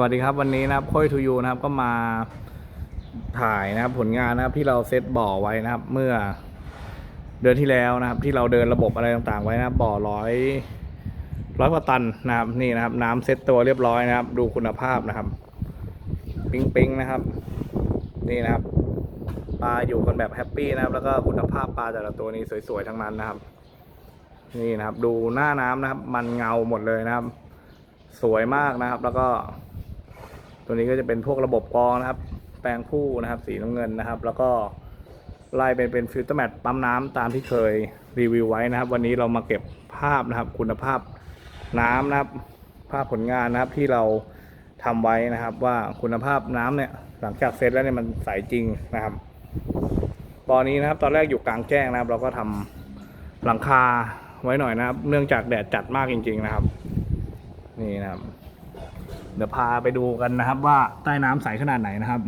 วัสดีครับวันนี้นะครับค่อยทูยูนะครับก็มาถ่ายนะครับผลงานนะครับที่เราเซตบ่อไว้นะครับ เมื่อเดือนที่แล้วนะครับ ที่เราเดินระบบอะไรต่างๆ ไว้นะครับบ่อร้อยร้อยกว่าตันนะครับนี่นะครับ น้ำเซตตัวเรียบร้อยนะครับ ดูคุณภาพนะครับ ปิ๊งปิ๊งๆนะครับ นี่นะครับปลาอยู่กันแบบแฮปปี้นะครับ แล้วก็คุณภาพปลาแต่ละตัวนี้สวยๆทั้งนั้นนะครับ นี่นะครับ ดูหน้าน้ำนะครับ มันเงาหมดเลยนะครับ สวยมากนะครับ แล้วก็ ตัวนี้ก็จะเป็นพวกระบบกรองนะครับ แปลงผู้นะครับ สีน้ำเงินนะครับ แล้วก็ไล่เป็นเป็นฟิลเตอร์แมตปั๊มน้ำตามที่เคยรีวิวไว้นะครับ วันนี้เรามาเก็บภาพนะครับ คุณภาพน้ำนะครับ ภาพผลงานนะครับที่เราทำไว้นะครับ ว่าคุณภาพน้ำเนี่ยหลังจากเสร็จแล้วเนี่ยมันใสจริงนะครับ ตอนนี้นะครับตอนแรกอยู่กลางแจ้งนะครับ เราก็ทำหลังคาไว้หน่อยนะครับ เนื่องจากแดดจัดมากจริง ๆนะครับ นี่นะครับ เดี๋ยวพาไปดูกันนะครับ ว่าใต้น้ำใสขนาดไหนนะครับ